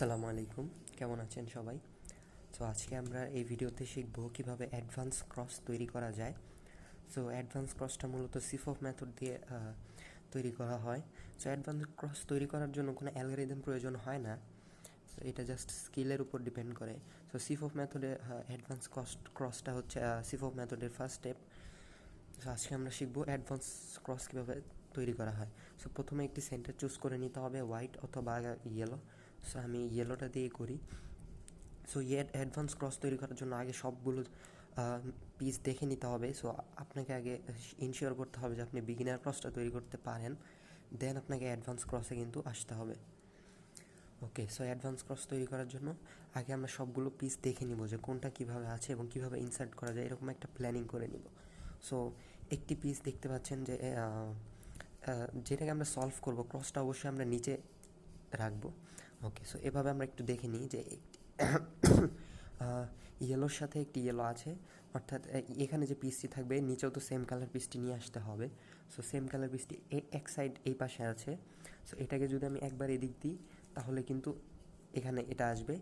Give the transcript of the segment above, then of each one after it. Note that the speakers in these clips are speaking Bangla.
আসসালামু আলাইকুম। কেমন আছেন সবাই? সো আজকে আমরা এই ভিডিওতে শিখব কীভাবে অ্যাডভান্স ক্রস তৈরি করা যায়। সো অ্যাডভান্স ক্রসটা মূলত সিফ অফ মেথড দিয়ে তৈরি করা হয়। সো অ্যাডভান্স ক্রস তৈরি করার জন্য কোনো অ্যালগোরিদম প্রয়োজন হয় না। সো এটা জাস্ট স্কিলের উপর ডিপেন্ড করে। সো সিফ অফ মেথডে অ্যাডভান্স ক্রস, ক্রসটা হচ্ছে সিফ অফ মেথডের ফার্স্ট স্টেপ সো আজকে আমরা শিখব অ্যাডভান্স ক্রস কীভাবে তৈরি করা হয়। সো প্রথমে একটি সেন্টার চুজ করে নিতে হবে হোয়াইট অথবা ইয়েলো সো আমি ইয়েলোটা দিয়ে করি। সো ইয়ে অ্যাডভান্স ক্রস তৈরি করার জন্য আগে সবগুলো পিস দেখে নিতে হবে। সো আপনাকে আগে ইনশিওর করতে হবে যে আপনি বিগিনার ক্রসটা তৈরি করতে পারেন। দেন আপনাকে অ্যাডভান্স ক্রসে কিন্তু আসতে হবে। ওকে সো অ্যাডভান্স ক্রস তৈরি করার জন্য আগে আমরা সবগুলো পিস দেখে নিব যে কোনটা কীভাবে আছে এবং কীভাবে ইনসার্ট করা যায়, এরকম একটা প্ল্যানিং করে নিব। সো একটি পিস দেখতে পাচ্ছেন যে যেটাকে আমরা সলভ করব ক্রসটা অবশ্যই আমরা নিচে রাখব। ওকে সো এভাবে আমরা একটু দেখে নিই যে ইয়েলোর সাথে একটি ইয়েলো আছে, অর্থাৎ এখানে যে পিসটি থাকবে, নিচেও তো সেম কালার পিসটি নিয়ে আসতে হবে। সো সেম কালার পিসটি এক সাইড এই পাশে আছে। সো এটাকে যদি আমি একবার এদিক দিই, তাহলে কিন্তু এখানে এটা আসবে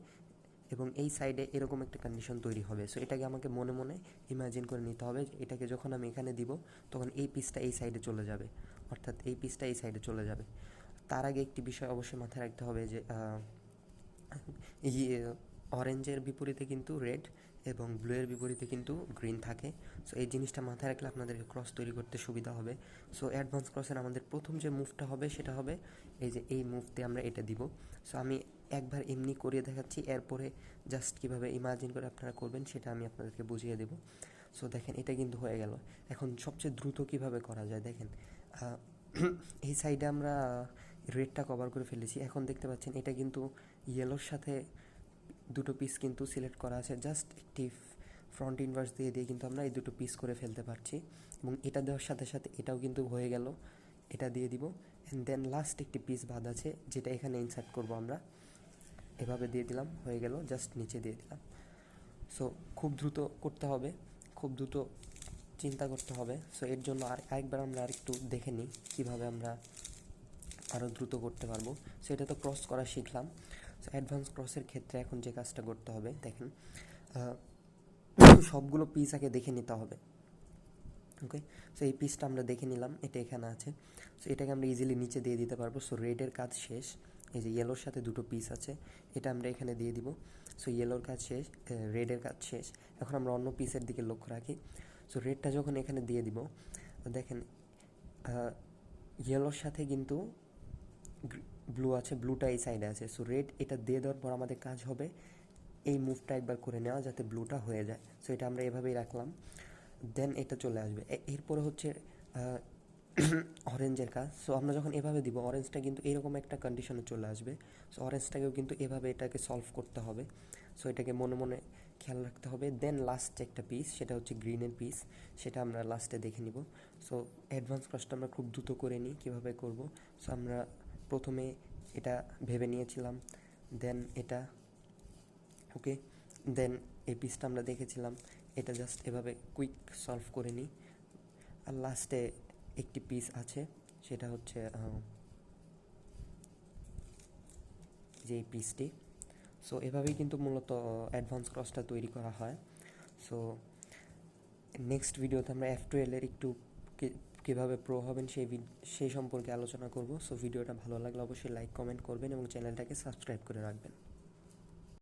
এবং এই সাইডে এরকম একটা কন্ডিশন তৈরি হবে। সো এটাকে আমাকে মনে মনে ইমাজিন করে নিতে হবে এটাকে যখন আমি এখানে দিব, তখন এই পিসটা এই সাইডে চলে যাবে। অর্থাৎ, এই পিসটা এই সাইডে চলে যাবে। তার আগে একটি বিষয় অবশ্যই মাথায় রাখতে হবে যে অরেঞ্জের বিপরীতে কিন্তু রেড এবং ব্লু এর বিপরীতে কিন্তু গ্রিন থাকে। সো এই জিনিসটা মাথায় রাখলে আপনাদেরকে ক্রস তৈরি করতে সুবিধা হবে। সো অ্যাডভান্স ক্রসের আমাদের প্রথম যে মুভটা হবে, সেটা হবে এই যে এই মুভতে আমরা এটা দিব। সো আমি একবার এমনি করিয়ে দেখাচ্ছি, এরপরে জাস্ট কীভাবে ইমাজিন করে আপনারা করবেন, সেটা আমি আপনাদেরকে বুঝিয়ে দেব। সো দেখেন, এটা কিন্তু হয়ে গেল। এখন সবচেয়ে দ্রুত কীভাবে করা যায়, দেখেন এই সাইডে আমরা রেডটা কভার করে ফেলেছি। এখন দেখতে পাচ্ছেন, এটা কিন্তু ইয়েলোর সাথে দুটো পিস কিন্তু সিলেক্ট করা আছে। জাস্ট একটি ফ্রন্ট ইনভার্স দিয়ে দিয়ে কিন্তু আমরা এই দুটো পিস করে ফেলতে পারছি। এবং এটা দেওয়ার সাথে সাথে এটাও কিন্তু হয়ে গেল। এটা দিয়ে দিব। অ্যান্ড দেন লাস্ট একটি পিস বাদ আছে, যেটা এখানে ইনসার্ট করব আমরা। এভাবে দিয়ে দিলাম, হয়ে গেল। জাস্ট নিচে দিয়ে দিলাম। সো খুব দ্রুত করতে হবে। খুব দ্রুত চিন্তা করতে হবে। সো এর জন্য আর একবার আমরা আরেকটু দেখে নিই কীভাবে আমরা আরও দ্রুত করতে পারব। সো এটা তো ক্রস করা শিখলাম। সো অ্যাডভান্স ক্রসের ক্ষেত্রে এখন যে কাজটা করতে হবে, দেখেন সবগুলো পিস আগে দেখে নিতে হবে। ওকে সো এই পিসটা আমরা দেখে নিলাম, এটা এখানে আছে। সো এটাকে আমরা ইজিলি নিচে দিয়ে দিতে পারব। সো রেডের কাজ শেষ। এই যে ইয়েলোর সাথে দুটো পিস আছে, এটা আমরা এখানে দিয়ে দিব। সো ইয়েলোর কাজ শেষ রেডের কাজ শেষ। এখন আমরা অন্য পিসের দিকে লক্ষ্য রাখি। সো রেডটা যখন এখানে দিয়ে দিব, দেখেন ইয়েলোর সাথে কিন্তু ব্লু আছে ব্লুটা এই সাইডে আছে। সো রেড এটা দিয়ে দেওয়ার পর আমাদের কাজ হবে এই মুভটা একবার করে নেওয়া যাতে ব্লুটা হয়ে যায়। সো এটা আমরা এভাবেই রাখলাম। দেন এটা চলে আসবে। এরপরে হচ্ছে অরেঞ্জের কাজ। সো আমরা যখন এভাবে দিব অরেঞ্জটা কিন্তু এরকম একটা কন্ডিশনে চলে আসবে। সো অরেঞ্জটাকেও কিন্তু এভাবে এটাকে সলভ করতে হবে। সো এটাকে মনে মনে খেয়াল রাখতে হবে। দেন লাস্ট একটা পিস সেটা হচ্ছে গ্রিনের পিস সেটা আমরা লাস্টে দেখে নিব। সো অ্যাডভান্স ক্রসটা আমরা খুব দ্রুত করে নিই। কীভাবে করব? সো আমরা প্রথমে এটা ভেবে নিয়েছিলাম দেন এটা ওকে দেন এই পিসটা আমরা দেখেছিলাম, এটা জাস্ট এভাবে কুইক সলভ করে নিই। আর লাস্টে একটি পিস আছে, সেটা হচ্ছে যে পিসটি সো এভাবেই কিন্তু মূলত অ্যাডভান্স ক্রসটা তৈরি করা হয়। সো নেক্সট ভিডিওতে আমরা এফ টুয়েলের একটু কীভাবে প্রো হবেন সেই সেই সম্পর্কে আলোচনা করব। সো ভিডিওটা ভালো লাগলে অবশ্যই লাইক কমেন্ট করবেন এবং চ্যানেলটাকে সাবস্ক্রাইব করে রাখবেন।